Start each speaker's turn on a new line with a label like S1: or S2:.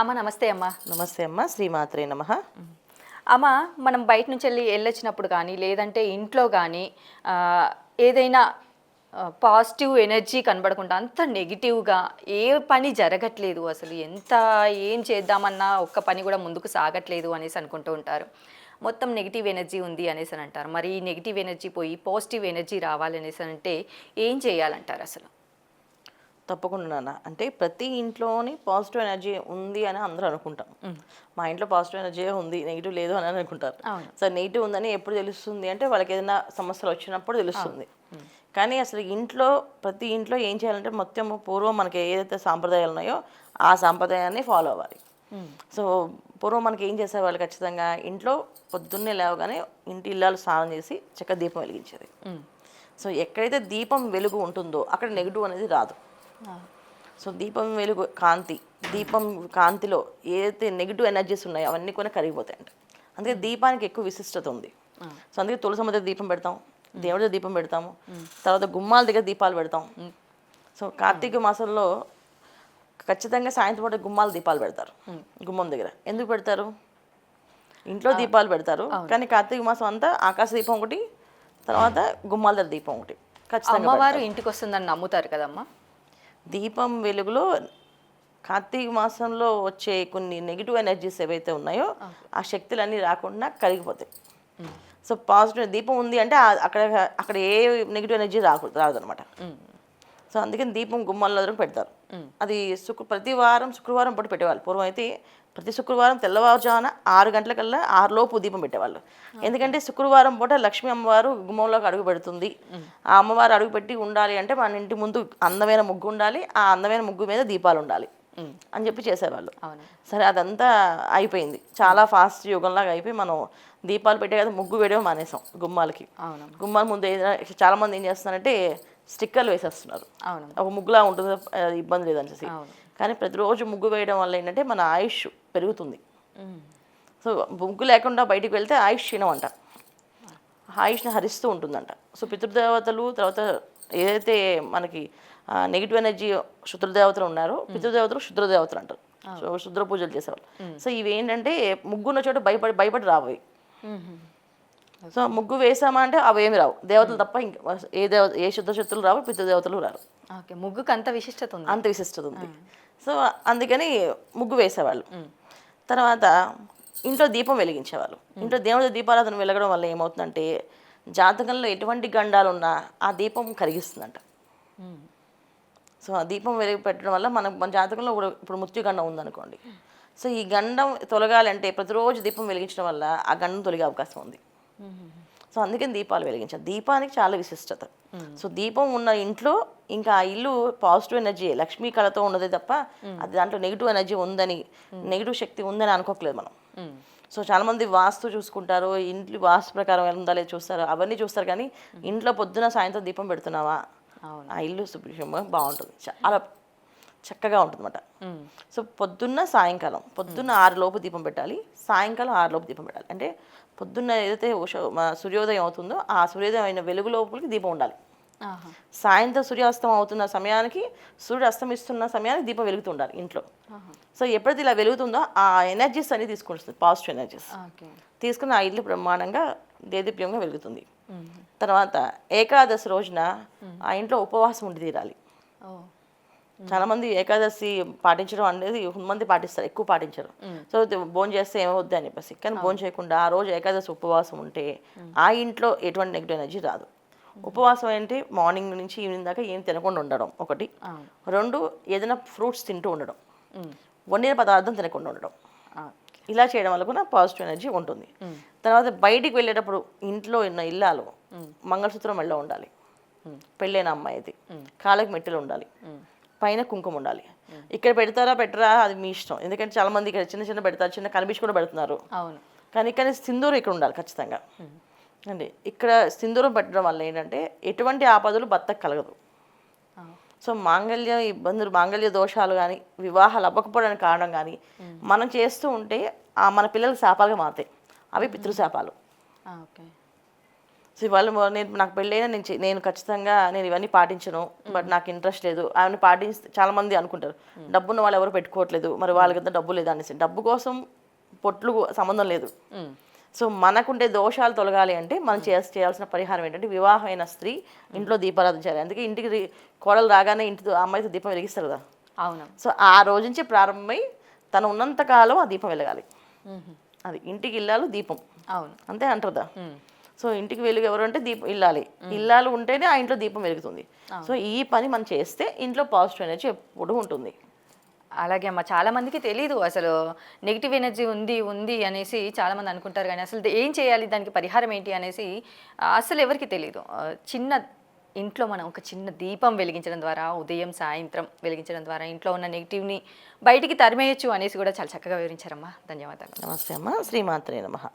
S1: అమ్మ నమస్తే అమ్మ.
S2: నమస్తే అమ్మ శ్రీమాత్రే నమ.
S1: అమ్మ మనం బయట నుంచి వెళ్ళి వెళ్ళొచ్చినప్పుడు కానీ లేదంటే ఇంట్లో కానీ ఏదైనా పాజిటివ్ ఎనర్జీ కనబడకుండా అంత నెగిటివ్గా ఏ పని జరగట్లేదు అసలు. ఎంత ఏం చేద్దామన్నా ఒక్క పని కూడా ముందుకు సాగట్లేదు అనేసి అనుకుంటూ ఉంటారు. మొత్తం నెగిటివ్ ఎనర్జీ ఉంది అనేసి అని అంటారు. మరి ఈ నెగిటివ్ ఎనర్జీ పోయి పాజిటివ్ ఎనర్జీ రావాలి అనేసి అంటే ఏం చేయాలంటారు అసలు?
S2: తప్పకుండా నాన్న. అంటే ప్రతి ఇంట్లోని పాజిటివ్ ఎనర్జీ ఉంది అని అందరూ అనుకుంటాం. మా ఇంట్లో పాజిటివ్ ఎనర్జీ ఉంది నెగిటివ్ లేదు అని అనుకుంటారు. సో నెగిటివ్ ఉందని ఎప్పుడు తెలుస్తుంది? అంటే వాళ్ళకి ఏదైనా సమస్యలు వచ్చినప్పుడు తెలుస్తుంది. కానీ అసలు ఇంట్లో ప్రతి ఇంట్లో ఏం చేయాలంటే మొత్తం పూర్వం మనకి ఏదైతే సాంప్రదాయాలు ఉన్నాయో ఆ సాంప్రదాయాన్ని ఫాలో అవ్వాలి. సో పూర్వం మనకి ఏం చేసేవాళ్ళు ఖచ్చితంగా? ఇంట్లో పొద్దున్నే లేవగానే ఇంటి ఇల్లాలు స్నానం చేసి చక్క దీపం వెలిగించేది. సో ఎక్కడైతే దీపం వెలుగు ఉంటుందో అక్కడ నెగిటివ్ అనేది రాదు. సో దీపం వెలుగు కాంతి దీపం కాంతిలో ఏదైతే నెగిటివ్ ఎనర్జీస్ ఉన్నాయో అవన్నీ కూడా కరిగిపోతాయి అంట. అందుకే దీపానికి ఎక్కువ విశిష్టత ఉంది. సో అందుకే తులసమ్మ దగ్గర దీపం పెడతాం దేవుడి దగ్గర దీపం పెడతాము తర్వాత గుమ్మాల దగ్గర దీపాలు పెడతాం. సో కార్తీక మాసంలో ఖచ్చితంగా సాయంత్రం పూట గుమ్మాల దీపాలు పెడతారు గుమ్మం దగ్గర. ఎందుకు పెడతారు? ఇంట్లో దీపాలు పెడతారు కానీ కార్తీక మాసం అంతా ఆకాశ దీపం ఒకటి తర్వాత గుమ్మాల దగ్గర దీపం ఒకటి. ఖచ్చితంగా
S1: అమ్మవారు ఇంటికి వస్తుందని నమ్ముతారు కదమ్మా?
S2: దీపం వెలుగులో కార్తీక మాసంలో వచ్చే కొన్ని నెగిటివ్ ఎనర్జీస్ ఏవైతే ఉన్నాయో ఆ శక్తులన్నీ రాకుండా కరిగిపోతాయి. సో పాజిటివ్ దీపం ఉంది అంటే అక్కడ అక్కడ ఏ నెగిటివ్ ఎనర్జీ రాకూడదు రాదనమాట. సో అందుకని దీపం గుమ్మాల దగ్గర పెడతారు. అది శుక్ర ప్రతి వారం శుక్రవారం పూట పెట్టేవాళ్ళు. పూర్వం అయితే ప్రతి శుక్రవారం తెల్లవారుజామున ఆరు గంటలకల్లా ఆరు లోపు దీపం పెట్టేవాళ్ళు. ఎందుకంటే శుక్రవారం పూట లక్ష్మీ అమ్మవారు గుమ్మంలోకి అడుగు పెడుతుంది. ఆ అమ్మవారు అడుగు పెట్టి ఉండాలి అంటే మన ఇంటి ముందు అందమైన ముగ్గు ఉండాలి ఆ అందమైన ముగ్గు మీద దీపాలు ఉండాలి అని చెప్పి చేసేవాళ్ళు. సరే అదంతా అయిపోయింది. చాలా ఫాస్ట్ యుగంలాగా అయిపోయి మనం దీపాలు పెట్టే కదా ముగ్గు వేయడం మానేసాం గుమ్మాలకి. గుమ్మాల ముందు ఏదైనా చాలా మంది ఏం చేస్తున్నారంటే స్టిక్కర్లు వేసేస్తున్నారు. ఒక ముగ్గులా ఉంటుంది? ఇబ్బంది లేదని చెప్పి. కానీ ప్రతిరోజు ముగ్గు వేయడం వల్ల ఏంటంటే మన ఆయుష్ పెరుగుతుంది. సో ముగ్గు లేకుండా బయటికి వెళ్తే ఆయుష్ క్షీణం అంట ఆయుష్ని హరిస్తూ ఉంటుందంట. సో పితృదేవతలు తర్వాత ఏదైతే మనకి నెగిటివ్ ఎనర్జీ శుద్రదేవతలు ఉన్నారో పితృదేవతలు శుద్రదేవతలు అంటారు. సో శుద్ర పూజలు చేసేవాళ్ళు. సో ఇవి ఏంటంటే ముగ్గున్న చోట భయపడి భయపడి రాబోయి. సో ముగ్గు వేసామా అంటే అవి ఏమి రావు. దేవతలు తప్ప ఇంకా ఏ దేవత ఏ శుద్ధ శక్తులు రావు పితృదేవతలు రారు.
S1: ఓకే ముగ్గుకు అంత విశిష్టత ఉంది.
S2: అంత విశిష్టత ఉంది. సో అందుకని ముగ్గు వేసేవాళ్ళు. తర్వాత ఇంట్లో దీపం వెలిగించేవాళ్ళు. ఇంట్లో దేవుడి దీపారాధన వెలగడం వల్ల ఏమవుతుందంటే జాతకంలో ఎటువంటి గండాలు ఉన్నా ఆ దీపం కరిగిస్తుందంట. సో ఆ దీపం వెలిగి పెట్టడం వల్ల మన మన జాతకంలో కూడా ఇప్పుడు మృత్యు గండం ఉందనుకోండి. సో ఈ గండం తొలగాలంటే ప్రతిరోజు దీపం వెలిగించడం వల్ల ఆ గండం తొలగే అవకాశం ఉంది. సో అందుకని దీపాలు వెలిగించాలి. దీపానికి చాలా విశిష్టత. సో దీపం ఉన్న ఇంట్లో ఇంకా ఆ ఇల్లు పాజిటివ్ ఎనర్జీ లక్ష్మీ కళతో ఉన్నదే తప్ప అది దాంట్లో నెగిటివ్ ఎనర్జీ ఉందని నెగిటివ్ శక్తి ఉందని అనుకోకలేదు మనం. సో చాలా మంది వాస్తు చూసుకుంటారు ఇంట్లో వాస్తు ప్రకారం ఉందా లేదు చూస్తారు అవన్నీ చూస్తారు కానీ ఇంట్లో పొద్దున సాయంత్రం దీపం పెడుతున్నావా? ఆ ఇల్లు శుభ్రంగా బాగుంటుంది. చాలా చక్కగా ఉంటుంది అనమాట
S1: ఉమ్.
S2: సో పొద్దున్న సాయంకాలం పొద్దున్న ఆరు లోపు దీపం పెట్టాలి. సాయంకాలం ఆరు లోపు దీపం పెట్టాలి. అంటే పొద్దున్న ఏదైతే సూర్యోదయం అవుతుందో ఆ సూర్యోదయం అయిన వెలుగు లోపలికి దీపం ఉండాలి. సాయంత్రం సూర్యాస్తం అవుతున్న సమయానికి సూర్యుడు అస్తమిస్తున్న సమయానికి దీపం వెలుగుతూ ఉండాలి ఇంట్లో. సో ఎప్పుడైతే ఇలా వెలుగుతుందో ఆ ఎనర్జీస్ అన్ని తీసుకొస్తుంది పాజిటివ్ ఎనర్జీస్ తీసుకుని ఆ ఇల్లు బ్రహ్మాండంగా దేదీప్యంగా వెలుగుతుంది. తర్వాత ఏకాదశి రోజున ఆ ఇంట్లో ఉపవాసం ఉండి తీరాలి. చాలా మంది ఏకాదశి పాటించడం అనేది మంది పాటిస్తారు ఎక్కువ పాటించరు. సో భోజనం చేస్తే ఏమవుద్ది అని చెప్పేసి. కానీ భోజనం చేయకుండా ఆ రోజు ఏకాదశి ఉపవాసం ఉంటే ఆ ఇంట్లో ఎటువంటి నెగిటివ్ ఎనర్జీ రాదు. ఉపవాసం ఏంటి? మార్నింగ్ నుంచి ఈవినింగ్ దాకా ఏం తినకుండా ఉండడం ఒకటి. రెండు ఏదైనా ఫ్రూట్స్ తింటూ ఉండడం. వండిన పదార్థం తినకుండా ఉండడం. ఇలా చేయడం వల్ల కూడా పాజిటివ్ ఎనర్జీ ఉంటుంది. తర్వాత బయటికి వెళ్ళేటప్పుడు ఇంట్లో ఉన్న ఇల్లాలు మంగళసూత్రం మెళ్ళ ఉండాలి. పెళ్ళైన అమ్మాయిది. కాళ్ళకి మెట్టెలు ఉండాలి. పైన కుంకుమ ఉండాలి. ఇక్కడ పెడతారా పెట్టరా అది మీ ఇష్టం. ఎందుకంటే చాలా మంది ఇక్కడ చిన్న చిన్న పెడతారు చిన్న కనిపించి కూడా పెడుతున్నారు.
S1: అవును.
S2: కానీ ఇక్కడ సింధూరం ఇక్కడ ఉండాలి ఖచ్చితంగా. అండి ఇక్కడ సింధూరం పెట్టడం వల్ల ఏంటంటే ఎటువంటి ఆపదలు భర్తకు కలగదు. సో మాంగళ్య ఇబ్బందులు మాంగళ్య దోషాలు కానీ వివాహాలు అవ్వకపోవడానికి కారణం కానీ మనం చేస్తూ ఉంటే మన పిల్లలకు శాపాలుగా మారుతాయి. అవి పితృశాపాలు.
S1: ఓకే.
S2: సో ఇవాళ నేను నాకు పెళ్ళైనా నేను నేను ఖచ్చితంగా నేను ఇవన్నీ పాటించను బట్ నాకు ఇంట్రెస్ట్ లేదు. అవన్నీ పాటిస్తే చాలా మంది అనుకుంటారు డబ్బున్న వాళ్ళు ఎవరు పెట్టుకోవట్లేదు మరి వాళ్ళకి డబ్బు లేదు అనేసి. డబ్బు కోసం పొట్లు సంబంధం లేదు. సో మనకుండే దోషాలు తొలగాలి అంటే మనం చేయాల్సి చేయాల్సిన పరిహారం ఏంటంటే వివాహమైన స్త్రీ ఇంట్లో దీపారాధన చేయాలి. అందుకే ఇంటికి కోడలు రాగానే ఇంటితో ఆ అమ్మాయితో దీపం వెలిగిస్తారు కదా.
S1: అవును.
S2: సో ఆ రోజు నుంచి ప్రారంభమై తను ఉన్నంత కాలం ఆ దీపం వెలగాలి. అది ఇంటికి ఇల్లాలు దీపం.
S1: అవును.
S2: అంతే అంటారు. సో ఇంటికి వెలుగు ఎవరు అంటే దీపం ఇల్లాలి. ఇల్లాలు ఉంటేనే ఆ ఇంట్లో దీపం వెలుగుతుంది. సో ఈ పని మనం చేస్తే ఇంట్లో పాజిటివ్ ఎనర్జీ ఎప్పుడు ఉంటుంది.
S1: అలాగే అమ్మ చాలా మందికి తెలీదు అసలు నెగిటివ్ ఎనర్జీ ఉంది ఉంది అనేసి చాలా మంది అనుకుంటారు కానీ అసలు ఏం చేయాలి దానికి పరిహారం ఏంటి అనేసి అసలు ఎవరికి తెలియదు చిన్న ఇంట్లో మనం ఒక చిన్న దీపం వెలిగించడం ద్వారా ఉదయం సాయంత్రం వెలిగించడం ద్వారా ఇంట్లో ఉన్న నెగిటివ్ని బయటికి తరిమేయచ్చు అనేసి కూడా చాలా చక్కగా వివరించారమ్మా. ధన్యవాదాలు.
S2: నమస్తే అమ్మ. శ్రీమాత్రే నమః.